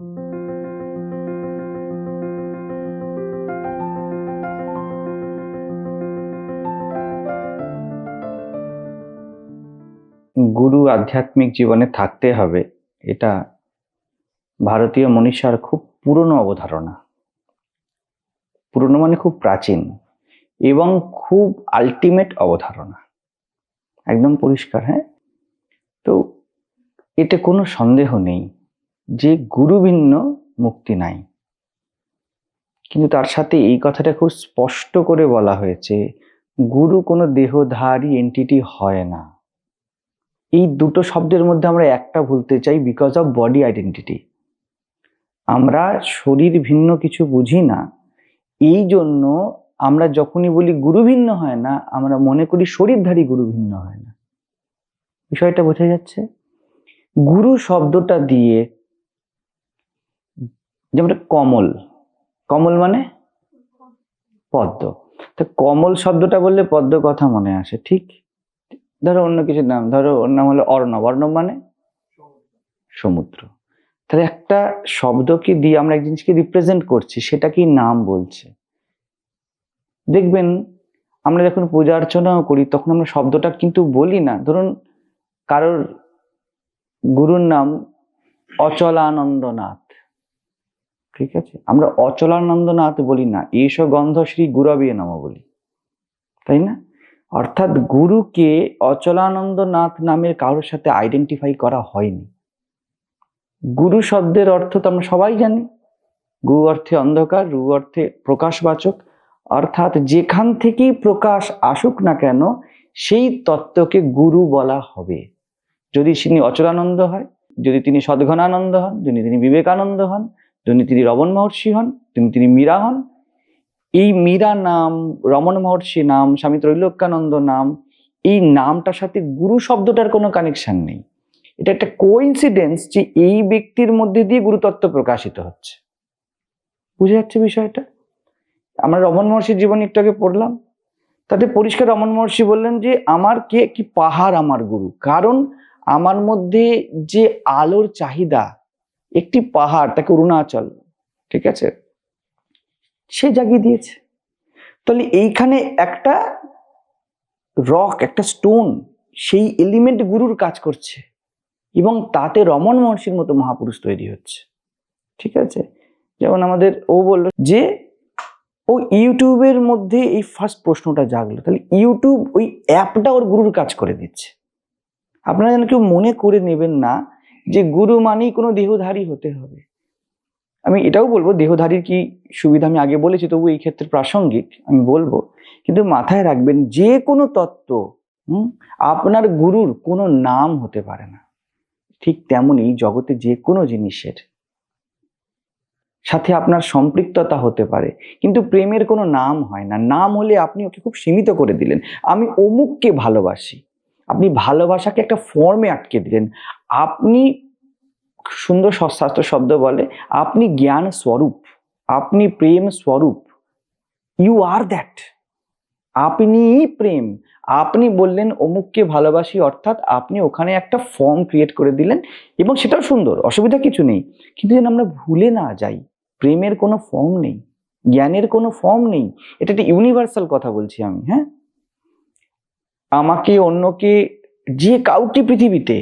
গুরু আধ্যাত্মিক জীবনে থাকতে হবে, এটা ভারতীয় মনীষার খুব পুরনো অবধারণা। পুরনো মানে খুব প্রাচীন এবং খুব আলটিমেট অবধারণা। একদম পরিষ্কার হ্যাঁ? তো এতে কোনো সন্দেহ নেই। যে গুরু ভিন্ন মুক্তি নাই। কিন্তু তার সাথে এই কথাটা খুব স্পষ্ট করে বলা হয়েছে, গুরু কোনো দেহধারী এন্টিটি হয় না। এই দুটো শব্দের মধ্যে আমরা একটা ভুলতে চাই বিকজ অফ বডি আইডেন্টিটি আমরা শরীর ভিন্ন কিছু বুঝি না, এই জন্য আমরা যখনই বলি গুরু ভিন্ন হয় না, আমরা মনে করি শরীরধারী গুরু ভিন্ন হয় না। বিষয়টা বোঝা যাচ্ছে? গুরু শব্দটা দিয়ে যেমন কমল কমল মানে পদ্ম। তো কমল শব্দটা বললে পদ্ম কথা মনে আসে, ঠিক? ধরো অন্য কিছুর নাম, ধরো ওর নাম হলো অর্ণব। অর্ণব মানে সমুদ্র। তাহলে একটা শব্দকে দিয়ে আমরা এক জিনিসকে রিপ্রেজেন্ট করছি, সেটাকেই নাম বলছে। দেখবেন, আমরা যখন পূজা অর্চনাও করি, তখন আমরা শব্দটা কিন্তু বলি না। ধরুন, কারোর গুরুর নাম অচলানন্দনাথ। ঠিক আছে? আমরা অচলানন্দনাথ বলি না, এস গন্ধ শ্রী গুরবে নাম বলি। তাই না? অর্থাৎ গুরুকে অচলানন্দনাথ নামের কারোর সাথে আইডেন্টিফাই করা হয়নি। গুরু শব্দের অর্থ তো আমরা সবাই জানি। গু অর্থে অন্ধকার, রু অর্থে প্রকাশবাচক। অর্থাৎ যেখান থেকেই প্রকাশ আসুক না কেন, সেই তত্ত্বকে গুরু বলা হবে। যদি তিনি অচলানন্দ হয়, যদি তিনি সদ্ঘনানন্দ হন, যদি তিনি বিবেকানন্দ হন যদি তিনি রমণ মহর্ষি হন, তিনি তিনি মীরা হন। এই মীরা নাম, রমণ মহর্ষি নাম, স্বামী ত্রৈলোক্যানন্দ নাম, এই নামটার সাথে গুরু শব্দটার কোনো কানেকশন নেই। এটা একটা কোইন্সিডেন্স যে এই ব্যক্তির মধ্যে দিয়ে গুরুতত্ত্ব প্রকাশিত হচ্ছে। বুঝে যাচ্ছে বিষয়টা? আমরা রমন মহর্ষির জীবন একটু আগে পড়লাম। তাতে পরিষ্কার রমন মহর্ষি বললেন যে, আমার কে কি পাহাড়, আমার গুরু। কারণ আমার মধ্যে যে আলোর চাহিদা একটি পাহাড়, তাকে অরুণাচল, ঠিক আছে? সে জাগিয়ে দিয়েছে। তাহলে এইখানে একটা রক একটা স্টোন সেই এলিমেন্ট গুরুর কাজ করছে। এবং তাতে রমণ মহর্ষির মতো মহাপুরুষ তৈরি হচ্ছে। ঠিক আছে? যেমন আমাদের ও বলল যে, ও ইউটিউবের মধ্যে এই ফার্স্ট প্রশ্নটা জাগলো। তাহলে ইউটিউব ওই অ্যাপটা ওর গুরুর কাজ করে দিচ্ছে। আপনারা যেন কেউ মনে করে নেবেন না যে গুরু মানেই কোনো দেহধারী হতে হবে। আমি এটাও বলব, দেহধারীর কি সুবিধা আমি আগে বলেছি, তবু এই ক্ষেত্রে প্রাসঙ্গিক আমি বলব। কিন্তু মাথায় রাখবেন, যে কোনো তত্ত্ব আপনার গুরুর কোনো নাম হতে পারে না। ঠিক তেমনই জগতে যে কোনো জিনিসের সাথে আপনার সম্পৃক্ততা হতে পারে, কিন্তু প্রেমের কোনো নাম হয় না। নাম হলে আপনি ওকে খুব সীমিত করে দিলেন। আমি অমুককে ভালোবাসি। আপনি ভালোবাসাকে একটা ফর্মে আটকে দিলেন। আপনি সুন্দর শাস্ত্র শব্দ বলে, আপনি জ্ঞান স্বরূপ, আপনি প্রেম স্বরূপ। ইউ আর দ্যাট আপনি প্রেম। আপনি বললেন, অমুককে ভালোবাসি, অর্থাৎ আপনি ওখানে একটা ফর্ম ক্রিয়েট করে দিলেন এবং সেটাও সুন্দর, অসুবিধা কিছু নেই। কিন্তু যেন আমরা ভুলে না যাই, প্রেমের কোনো ফর্ম নেই, জ্ঞানের কোনো ফর্ম নেই। এটা একটা ইউনিভার্সাল কথা বলছি আমি হ্যাঁ? আমাকে অন্যকে যে কাউটি পৃথিবীতে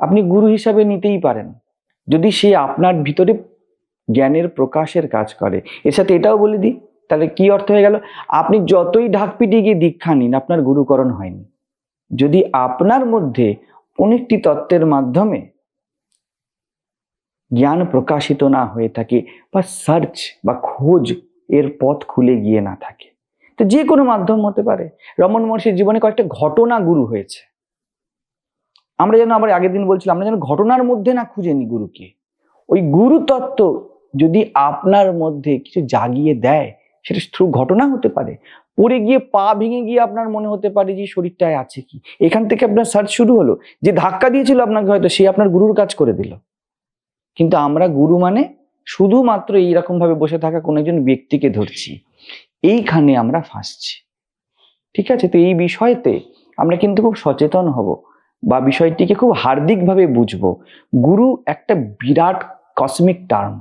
আপনি গুরু হিসাবে নিতেই পারেন। যদি সে আপনার ভিতরে জ্ঞানের প্রকাশের কাজ করে। এর সাথে এটাও বলে দিই, তাহলে কি অর্থ হয়ে গেল? আপনি যতই ঢাক পিটিয়ে গিয়ে দীক্ষা নিন, আপনার গুরুকরণ হয়নি। যদি আপনার মধ্যে অনেকটি তত্ত্বের মাধ্যমে জ্ঞান প্রকাশিত না হয়ে থাকে বা সার্চ বা খোঁজ এর পথ খুলে গিয়ে না থাকে তো যে কোনো মাধ্যম হতে পারে। রমন মহর্ষির জীবনে কয়েকটা ঘটনা গুরু হয়েছে। আমরা যেন আবার আগের দিন বলছিলাম, আমরা যেন ঘটনার মধ্যে না খুঁজে নি গুরুকে। ওই গুরু তত্ত্ব যদি আপনার মধ্যে কিছু জাগিয়ে দেয়, সেটা থ্রু ঘটনা হতে পারে। পড়ে গিয়ে পা ভেঙে গিয়ে আপনার মনে হতে পারে যে শরীরটায় আছে কি? এখান থেকে আপনার সার্চ শুরু হলো। যে ধাক্কা দিয়েছিল আপনাকে হয়তো, সে আপনার গুরুর কাজ করে দিল। কিন্তু আমরা গুরু মানে শুধুমাত্র এইরকম ভাবে বসে থাকা কোনো একজন ব্যক্তিকে ধরছি। এইখানে আমরা ফাঁসছি। ঠিক আছে? তো এই বিষয়তে আমরা কিন্তু খুব সচেতন হব বা বিষয়টিকে খুব হার্দিকভাবে বুঝব। গুরু একটা বিরাট কসমিক টার্ম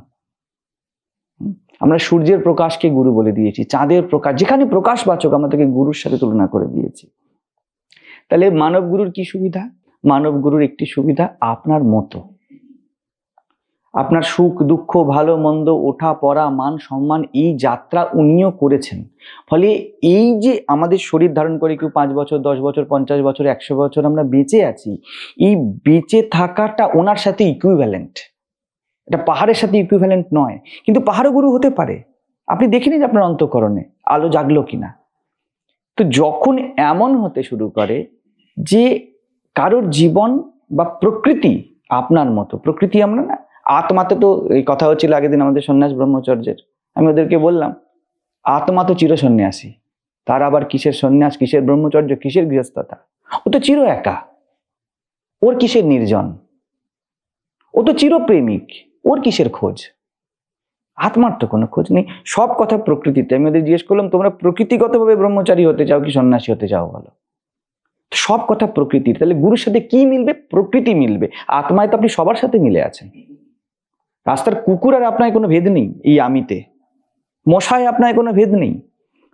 আমরা সূর্যের প্রকাশকে গুরু বলে দিয়েছি, চাঁদের প্রকাশ, যেখানে প্রকাশবাচক আমরা তাকে গুরুর সাথে তুলনা করে দিয়েছি। তাহলে মানব গুরুর কি সুবিধা? মানব গুরুর একটি সুবিধা আপনার মতো। আপনার সুখ, দুঃখ, ভালো, মন্দ, ওঠা, পড়া, মান, সম্মান এই যাত্রা উনিও করেছেন। ফলে এই যে আমাদের শরীর ধারণ করে কেউ পাঁচ বছর, দশ বছর, পঞ্চাশ বছর, একশো বছর আমরা বেঁচে আছি, এই বেঁচে থাকাটা ওনার সাথে ইকুইভ্যালেন্ট এটা পাহাড়ের সাথে ইকুইভ্যালেন্ট নয়, কিন্তু পাহাড়ও গুরু হতে পারে। আপনি দেখে নিন আপনার অন্তঃকরণে আলো জাগলো কিনা। তো যখন এমন হতে শুরু করে যে কারোর জীবন বা প্রকৃতি আপনার মতো, প্রকৃতি আমরা না আত্মাতে তো এই কথা হচ্ছিল আগের দিন আমাদের সন্ন্যাস ব্রহ্মচর্যের। আমি ওদেরকে বললাম, আত্মা তো চির সন্ন্যাসী তার আবার কিসের সন্ন্যাস, কিসের ব্রহ্মচর্য, কিসের গৃহস্থতা? ও তো চির একা। ওর কিসের নির্জন? ও তো চিরপ্রেমিক। ওর কিসের খোঁজ? আত্মার তো কোনো খোঁজ নেই। সব কথা প্রকৃতিতে। আমি ওদের জিজ্ঞেস করলাম, তোমরা প্রকৃতিগতভাবে ব্রহ্মচারী হতে চাও কি সন্ন্যাসী হতে চাও বলো? সব কথা প্রকৃতির। তাহলে গুরুর সাথে কি মিলবে? প্রকৃতি মিলবে। আত্মায় তো আপনি সবার সাথে মিলে আছেন। রাস্তার কুকুর আর আপনার কোনো ভেদ নেই এই আমিতে। মশায় আপনার কোনো ভেদ নেই।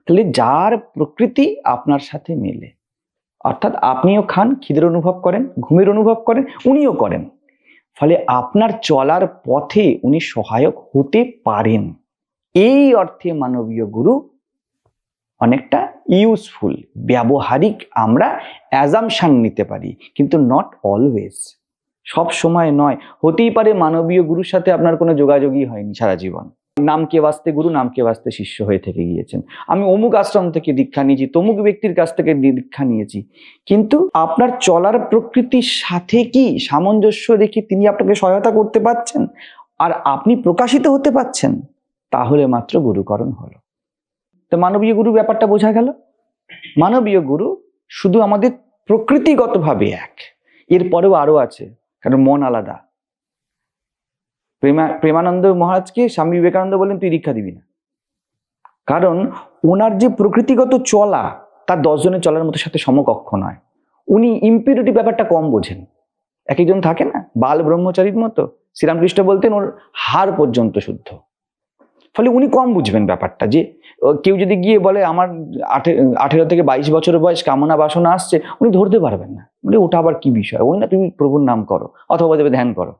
তাহলে যার প্রকৃতি আপনার সাথে মেলে। অর্থাৎ আপনিও খান, খিদের অনুভব করেন, ঘুমের অনুভব করেন, উনিও করেন। ফলে আপনার চলার পথে উনি সহায়ক হতে পারেন। এই অর্থে মানবীয় গুরু অনেকটা ইউজফুল ব্যবহারিক আমরা অ্যাজামশান নিতে পারি, কিন্তু নট অলওয়েজ সব সময় নয়, হতেই পারে মানবীয় গুরুর সাথে আপনার কোনো যোগাযোগই হয়নি সারা জীবন। নামকে বাঁচতে গুরু নামকে বাঁচতে শিষ্য হয়ে থেকে গিয়েছেন। আমি অমুক আশ্রম থেকে দীক্ষা নিয়েছি, তমুক ব্যক্তির কাছ থেকে দীক্ষা নিয়েছি। কিন্তু আপনার চলার প্রকৃতির সাথে কি সামঞ্জস্য রেখে তিনি আপনাকে সহায়তা করতে পারছেন? আর আপনি প্রকাশিত হতে পারছেন? তাহলে মাত্র গুরুকরণ হলো। তো মানবীয় গুরু ব্যাপারটা বোঝা গেল? মানবীয় গুরু শুধু আমাদের প্রকৃতিগতভাবে এক। এরপরেও আরও আছে। কারণ মন আলাদা। প্রেমা প্রেমানন্দ মহারাজকে স্বামী বিবেকানন্দ বলেন তুই দীক্ষা দিবি না। কারণ ওনার যে প্রকৃতিগত চলা, তার দশজনের চলার মতো সাথে সমকক্ষ নয়। উনি ইম্পিউরিটি ব্যাপারটা কম বোঝেন। এক একজন থাকে না, বাল ব্রহ্মচারীর মতো। শ্রীরামকৃষ্ণ বলতেন, ওর হার পর্যন্ত শুদ্ধ। ফলে উনি কম বুঝবেন ব্যাপারটা যে কেউ যদি গিয়ে বলে, আমার আঠে- আঠেরো থেকে বাইশ বছর বয়স, কামনা বাসনা আসছে, উনি ধরতে পারবেন না। মানে ওটা আবার কি বিষয়? ওই না, তুমি প্রভুর নাম করো, অথবা দেবে ধ্যান করো।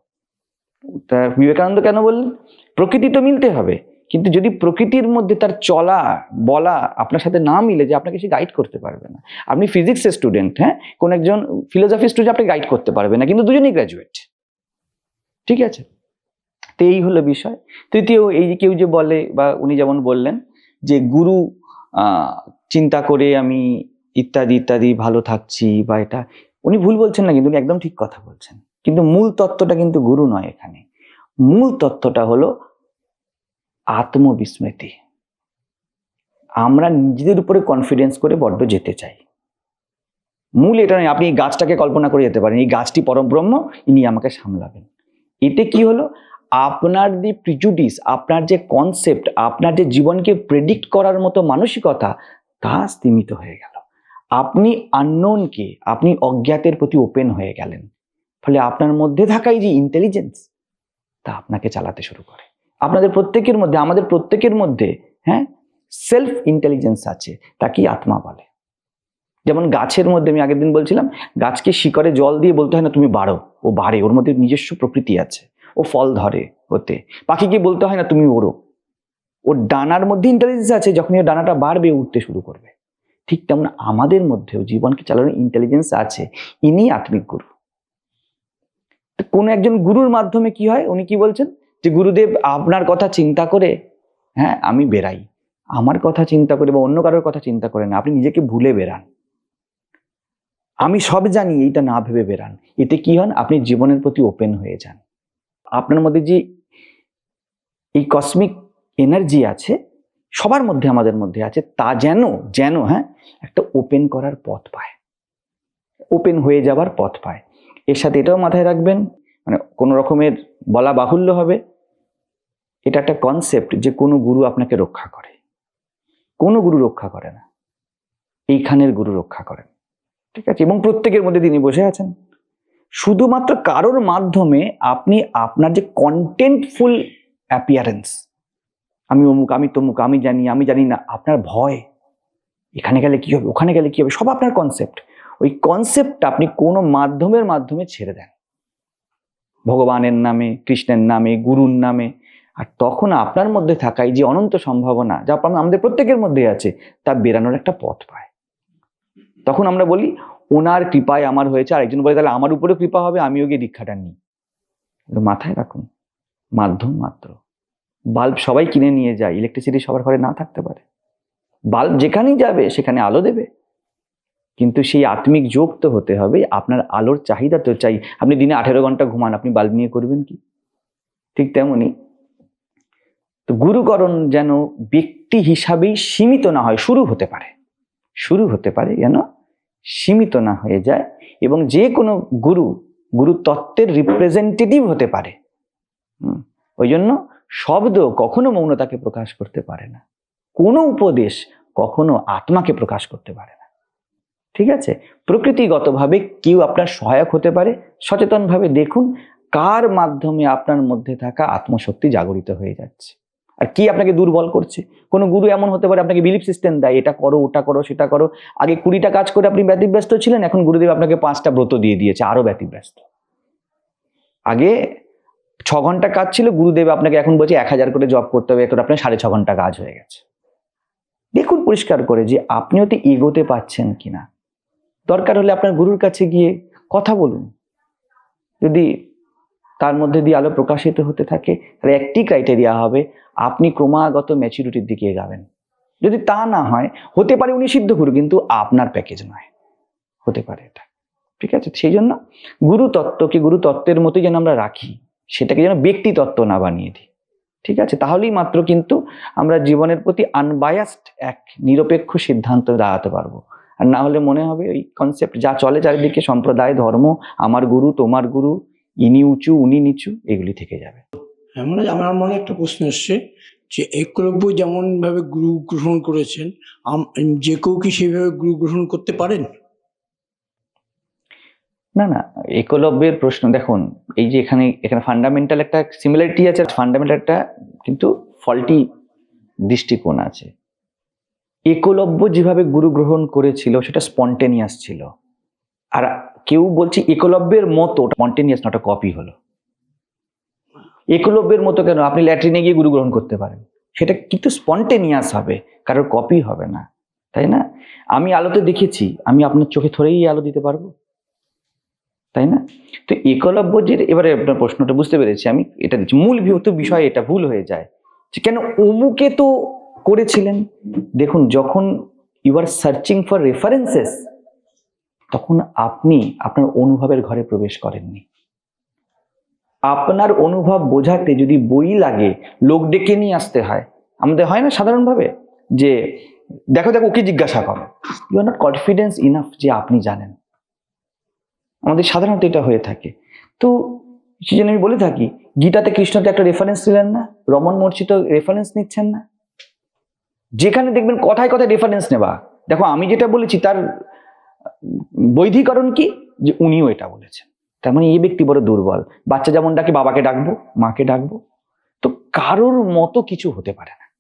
তা বিবেকানন্দ কেন বললেন? প্রকৃতি তো মিলতে হবে, কিন্তু যদি প্রকৃতির মধ্যে তার চলা, বলা আপনার সাথে না মিলে, যে আপনাকে সে গাইড করতে পারবে না। আপনি ফিজিক্সের স্টুডেন্ট হ্যাঁ? কোন একজন ফিলোসফি স্টুডেন্ট আপনি গাইড করতে পারবে না, কিন্তু দুজনেই গ্র্যাজুয়েট ঠিক আছে? এই হলো বিষয়। তৃতীয়, এই যে কেউ যে বলে বা উনি যেমন বললেন যে গুরু চিন্তা করে আমি ইত্যাদি ইত্যাদি ভালো থাকছি বা এটা, উনি ভুল বলছেন না, কিন্তু উনি একদম ঠিক কথা বলছেন। কিন্তু মূল তত্ত্বটা কিন্তু গুরু নয় এখানে। মূল তত্ত্বটা হলো আত্মবিস্মৃতি। আমরা নিজেদের উপরে কনফিডেন্স করে বড্ড যেতে চাই। মূল এটা নয়, আপনি এই গাছটাকে কল্পনা করে যেতে পারেন, এই গাছটি পরব্রহ্ম ইনি আমাকে সামলাবেন। এতে কি হলো? আপনার যে প্রিজুডিস আপনার যে কনসেপ্ট আপনার যে জীবনকে প্রেডিক্ট করার মতো মানসিকতা, তা স্তীমিত হয়ে গেল। আপনি আননোনকে আপনি অজ্ঞাতের প্রতি ওপেন হয়ে গেলেন। ফলে আপনার মধ্যে থাকা এই যে ইন্টেলিজেন্স তা আপনাকে চালাতে শুরু করে। আপনাদের প্রত্যেকের মধ্যে, আমাদের প্রত্যেকের মধ্যে হ্যাঁ সেলফ ইন্টেলিজেন্স আছে তাকেই আত্মা বলে? যেমন গাছের মধ্যে, আমি আগের দিন বলছিলাম, গাছকে শিকড়ে জল দিয়ে বলতে হয় না তুমি বাড়ো, ও বাড়ে, ওর মধ্যে নিজস্ব প্রকৃতি আছে। ও ফল ধরে হতে পাখিকে বলতে হয়, না, তুমি ওড়ো। ওর ডানার মধ্যে ইন্টেলিজেন্স আছে যখন ওর ডানাটা বাড়বে উঠতে শুরু করবে। ঠিক তেমন আমাদের মধ্যেও জীবনকে চালানোর ইন্টেলিজেন্স আছে ইনি আত্মিক গুরু। কোনো একজন গুরুর মাধ্যমে কি হয়? উনি কি বলছেন? যে গুরুদেব, আপনার কথা চিন্তা করে হ্যাঁ আমি বেরাই আমার কথা চিন্তা করে বা অন্য কারোর কথা চিন্তা করে না, আপনি নিজেকে ভুলে বেরান আমি সব জানি, এইটা না ভেবে বেরান এতে কি হন? আপনি জীবনের প্রতি ওপেন হয়ে যান। আপনার মধ্যে যে এই কসমিক এনার্জি আছে, সবার মধ্যে আমাদের মধ্যে আছে, তা যেন যেন হ্যাঁ একটা ওপেন করার পথ পায়। ওপেন হয়ে যাবার পথ পায়। এর সাথে এটাও মাথায় রাখবেন মানে কোনো রকমের বলা বাহুল্য হবে। এটা একটা কনসেপ্ট যে কোনো গুরু আপনাকে রক্ষা করে। কোনো গুরু রক্ষা করে না। এইখানের গুরু রক্ষা করেন। ঠিক আছে? এবং প্রত্যেকের মধ্যে তিনি বসে আছেন। শুধুমাত্র কারোর মাধ্যমে আপনি আপনার যে কন্টেন্টফুল অ্যাপিয়ারেন্স আমি অমুক, আমি তমুক, আমি জানি আমি জানি না, আপনার ভয়, এখানে গেলে কি হবে, ওখানে গেলে কি হবে, সব আপনার কনসেপ্ট ওই কনসেপ্টটা আপনি কোনো মাধ্যমের মাধ্যমে ছেড়ে দেন। ভগবানের নামে, কৃষ্ণের নামে, গুরুর নামে, আর তখন আপনার মধ্যে থাকা এই যে অনন্ত সম্ভাবনা, যা আমাদের প্রত্যেকের মধ্যে আছে, তা বেরানোর একটা পথ পায়। তখন আমরা বলি ওনার কৃপায় আমার হয়েছে, আরেকজন বলে, তাহলে আমার উপরে কৃপা হবে, আমিও গিয়ে দীক্ষাটা নিই। মাথায় রাখুন, মাধ্যম মাত্র। বাল্ব সবাই কিনে নিয়ে যায় ইলেকট্রিসিটি সবার ঘরে না থাকতে পারে। বাল্ব যেখানেই যাবে, সেখানে আলো দেবে। কিন্তু সেই আত্মিক যোগ তো হতে হবে, আপনার আলোর চাহিদা তো চাই। আপনি দিনে আঠেরো ঘণ্টা ঘুমান, আপনি বাল্ব নিয়ে করবেন কি? ঠিক তেমনই তো গুরুকরণ যেন ব্যক্তি হিসাবেই সীমিত না হয়, শুরু হতে পারে। শুরু হতে পারে যেন সীমিত না হয়ে যায় এবং যে কোনো গুরু গুরু তত্ত্বের রিপ্রেজেন্টেটিভ হতে পারে। ওই জন্য শব্দ কখনো মৌনতাকে প্রকাশ করতে পারে না। কোনো উপদেশ কখনো আত্মাকে প্রকাশ করতে পারে না। ঠিক আছে? প্রকৃতিগতভাবে কেউ আপনার সহায়ক হতে পারে। সচেতনভাবে দেখুন কার মাধ্যমে আপনার মধ্যে থাকা আত্মশক্তি জাগরিত হয়ে যাচ্ছে। আর কি আপনাকে দুর্বল করছে? কোনো গুরু এমন হতে পারে আপনাকে বিলিফ সিস্টেম দেয়, এটা করো, ওটা করো, সেটা করো। আগে কুড়িটা কাজ করে আপনি ব্যতিব্যস্ত ছিলেন, এখন গুরুদেব আপনাকে পাঁচটা ব্রত দিয়ে দিয়েছে, আরও ব্যতিব্যস্ত। আগে ছ ঘণ্টা কাজ ছিল, গুরুদেব আপনাকে এখন বলছে এক হাজার করে জব করতে হবে, এখন আপনার সাড়ে ছ ঘণ্টা কাজ হয়ে গেছে। দেখুন পরিষ্কার করে যে আপনিও তো এগোতে পাচ্ছেন কিনা। দরকার হলে আপনার গুরুর কাছে গিয়ে কথা বলুন। যদি তার মধ্যে দিয়ে আলো প্রকাশিত হতে থাকে। তাহলে একটি ক্রাইটেরিয়া হবে, আপনি ক্রমাগত ম্যাচুরিটির দিকে এগাবেন। যদি তা না হয়, হতে পারে উনি সিদ্ধ গুরু, কিন্তু আপনার প্যাকেজ নয়। হতে পারে এটা। ঠিক আছে? সেই জন্য গুরু তত্ত্বকে গুরু তত্ত্বের মতোই যেন আমরা রাখি, সেটাকে যেন ব্যক্তি তত্ত্ব না বানিয়ে দিই। ঠিক আছে? তাহলেই মাত্র কিন্তু আমরা জীবনের প্রতি আনবায়াসড এক নিরপেক্ষ সিদ্ধান্ত দাঁড়াতে পারব। আর না হলে মনে হবে ওই কনসেপ্ট যা চলে চারিদিকে, সম্প্রদায়, ধর্ম, আমার গুরু, তোমার গুরু ইনি উঁচু উনি নিচু এগুলি থেকে যাবে। হ্যাঁ মানে আমার মনে একটা প্রশ্ন এসছে যে একলব্য যেমন ভাবে গুরু গ্রহণ করেছেন আম- যে কেউ কি সেইভাবে গুরু গ্রহণ করতে পারেন? না না একলব্যের প্রশ্ন দেখুন এই যে এখানে এখানে ফান্ডামেন্টাল একটা সিমিলারিটি আছে ফান্ডামেন্টাল একটা কিন্তু ফল্টি দৃষ্টিকোণ আছে। একলব্য যেভাবে গুরু গ্রহণ করেছিল সেটা স্পন্টেনিয়াস ছিল। আর কেউ বলছে একলব্যের মতো স্পন্টেনিয়াস নট কপি হলো। একলব্যের মতো কেন? আপনি ল্যাট্রিনে গিয়ে গুরু গ্রহণ করতে পারেন। সেটা কিন্তু স্পন্টেনিয়াস হবে, কারোর কপি হবে না, তাই না? আমি আলোতে দেখেছি, আমি আপনার চোখে ধরেই আলো দিতে পারব, তাই না? তো একলব্য যে, এবারে আপনার প্রশ্নটা বুঝতে পেরেছি, আমি এটা দিচ্ছি। মূল বিহত বিষয়, এটা ভুল হয়ে যায়। যে কেন অমুকে তো করেছিলেন? দেখুন, যখন you are searching for references তখন আপনি আপনার অনুভবের ঘরে প্রবেশ করেননি। আপনার অনুভব বোঝাতে যদি বই লাগে, লোক ডেকে নিয়ে আসতে হয়। আমাদের হয় না সাধারণভাবে? যে, দেখো দেখো ওকে জিজ্ঞাসা করো? You are not confidence enough যে আপনি জানেন। আমাদের সাধারণত এটা হয়ে থাকে। তো, সেই জন্য আমি বলে থাকি, গীতাতে কৃষ্ণতে একটা রেফারেন্স দিলেন না? রমন মর্চিত রেফারেন্স নিচ্ছেন না? যেখানে দেখবেন কথায় কথায় রেফারেন্স নেবা দেখো, আমি যেটা বলেছি তার বৈধীকরণ কি? যে উনিও এটা বলেছেন। তার মানে এই ব্যক্তি বড় দুর্বল। বাচ্চা যেমন ডাকে বাবাকে ডাকবো, মাকে ডাকবো? তো কারোর মতো কিছু হতে পারে না।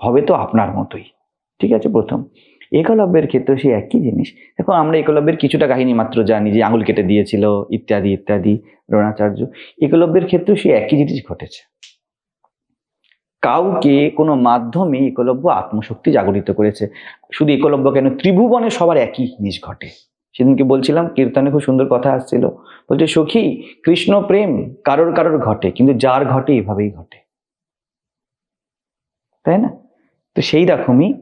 হবে তো আপনার মতোই। ঠিক আছে, প্রথম। একলব্যের ক্ষেত্রে সেই একই জিনিস। দেখো, আমরা একলব্যের কিছুটা কাহিনী মাত্র জানি যে আঙুল কেটে দিয়েছিল, ইত্যাদি ইত্যাদি, দ্রোণাচার্য। একলব্যের ক্ষেত্রেও সেই একই জিনিস ঘটেছে। কাউকে কোনো মাধ্যমে একলব্য আত্মশক্তি জাগরিত করেছে। শুধু একলব্য কেন? ত্রিভুবনে সবার একই জিনিস ঘটে। সেদিনকে বলছিলাম, কীর্তনে খুব সুন্দর কথা আসছিল। বলছে, সখী, কৃষ্ণ প্রেম কারোর কারোর ঘটে, কিন্তু যার ঘটে এভাবেই ঘটে। তাই না? তো সেই রকমই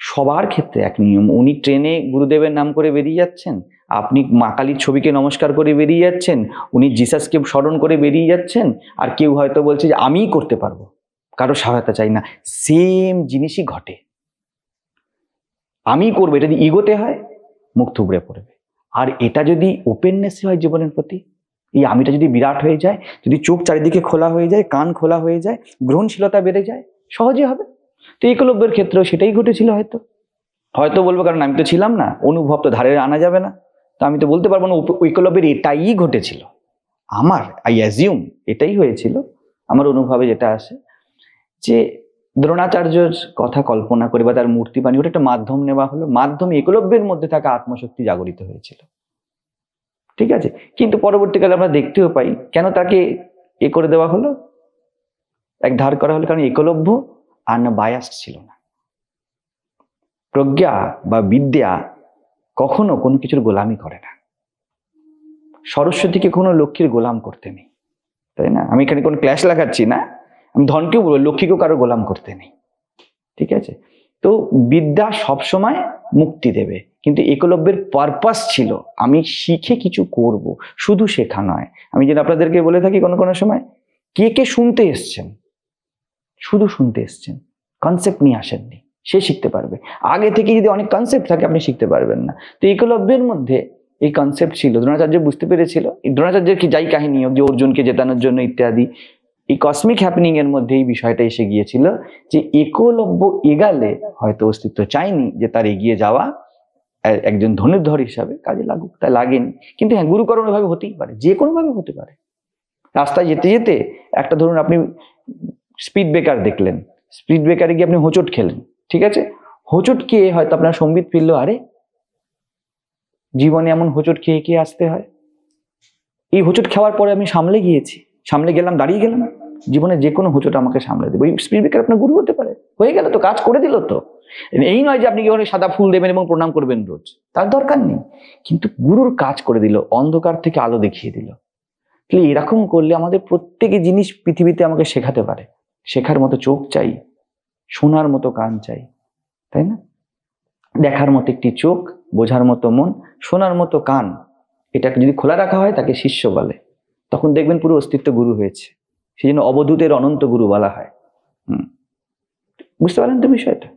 সবার ক্ষেত্রে এক নিয়ম। উনি ট্রেনে গুরুদেবের নাম করে বেরিয়ে যাচ্ছেন, আপনি মা কালীর ছবিকে নমস্কার করে বেরিয়ে যাচ্ছেন, উনি জিসাসকে স্মরণ করে বেরিয়ে যাচ্ছেন, আর কেউ হয়তো বলছে যে, আমিই করতে পারব। কারও সহায়তা চাই না। সেম জিনিসই ঘটে। আমি করব, এটা যদি ইগোতে হয়, মুখ থুবড়ে পড়বে। আর এটা যদি ওপেননেসে হয় জীবনের প্রতি, এই আমিটা যদি বিরাট হয়ে যায়, যদি চোখ চারিদিকে খোলা হয়ে যায়, কান খোলা হয়ে যায়, গ্রহণশীলতা বেড়ে যায়, সহজে হবে। তো একলব্যের ক্ষেত্রেও সেটাই ঘটেছিল হয়তো। হয়তো বলব, কারণ আমি তো ছিলাম না, অনুভব তো ধারে আনা যাবে না। তো আমি তো বলতে পারব না ঐকলব্যের এটাই ঘটেছিল। আমার আই অ্যাজিউম এটাই হয়েছিল। আমার অনুভবে যেটা আসে যে দ্রোণাচার্যর কথা কল্পনা করে বা তার মূর্তি বানিয়ে ওটা একটা মাধ্যম নেওয়া হলো। মাধ্যমে একলব্যের মধ্যে থাকা আত্মশক্তি জাগরিত হয়েছিল। ঠিক আছে? কিন্তু পরবর্তীকালে আমরা দেখতেও পাই, কেন তাকে এ করে দেওয়া হলো? এক ধার করা হলো কারণ একলব্য আর না বায়াস্ট ছিল না। প্রজ্ঞা বা বিদ্যা কখনো কোনো কিছুর গোলামি করে না। সরস্বতীকে কোনো লক্ষ্মীর গোলাম করতে নেই। তাই না? আমি এখানে কোনো ক্লাস লাগাচ্ছি না। আমি ধনকেও বলব, লক্ষ্মীকেও কারও গোলাম করতে নেই। ঠিক আছে? তো বিদ্যা সবসময় মুক্তি দেবে। কিন্তু একলব্যের পারপাস ছিল, আমি শিখে কিছু করব, শুধু শেখা নয়। আমি যেন আপনাদেরকে বলে থাকি কোনো কোনো সময়, কে কে শুনতে এসছেন? শুধু শুনতে এসছেন। কনসেপ্ট নিয়ে আসেননি। সে শিখতে পারবে। আগে থেকে যদি অনেক কনসেপ্ট থাকে, আপনি শিখতে পারবেন না। তো একলব্যের মধ্যে এই কনসেপ্ট ছিল। দ্রোণাচার্য বুঝতে পেরেছিল? দ্রোণাচার্যের কি যাই কাহিনী যে অর্জুনকে জেতানোর জন্য ইত্যাদি এই কসমিক হ্যাপেনিং এর মধ্যে এই বিষয়টা এসে গিয়েছিল যে একলব্য এগালে হয়তো অস্তিত্ব চাইনি যে তার এগিয়ে যাওয়া একজন ধনুর্ধর হিসাবে কাজে লাগুক তাই লাগেনি। কিন্তু হ্যাঁ গুরুকরণ ভাবে হতেই পারে, যে কোনো ভাবে হতে পারে। রাস্তায় যেতে যেতে একটা ধরুন আপনি স্পিড ব্রেকার দেখলেন স্পিড ব্রেকারে গিয়ে আপনি হোঁচট খেলেন, ঠিক আছে? হোঁচট খেয়ে হয়তো আপনার সম্বিত ফিরলো, আরে জীবনে এমন হোঁচট খেয়ে খেয়ে আসতে হয়? এই হোঁচট খাওয়ার পরে আমি সামলে গিয়েছি। সামলে গেলাম, দাঁড়িয়ে গেলাম। জীবনে যে কোনো হোঁচট আমাকে সামলে দেবে। ওই স্পিড ব্রেকার আপনার গুরু হতে পারে। হয়ে গেল তো, কাজ করে দিল তো। এই নয় যে আপনি কি সাদা ফুল দেবেন এবং প্রণাম করবেন রোজ। তার দরকার নেই। কিন্তু গুরুর কাজ করে দিল, অন্ধকার থেকে আলো দেখিয়ে দিল। তাহলে এরকম করলে আমাদের প্রত্যেকে জিনিস পৃথিবীতে আমাকে শেখাতে পারে। শেখার মতো চোখ চাই, শোনার মতো কান চাই, তাই না? দেখার মতো একটি চোখ, বোঝার মতো মন, শোনার মতো কান, এটাকে যদি খোলা রাখা হয় তাকে শিষ্য বলে। তখন দেখবেন পুরো অস্তিত্ব গুরু হয়েছে। সেই জন্য অবধূতের অনন্ত গুরু বলা হয়। বুঝতে পারেন তো বিষয়টা?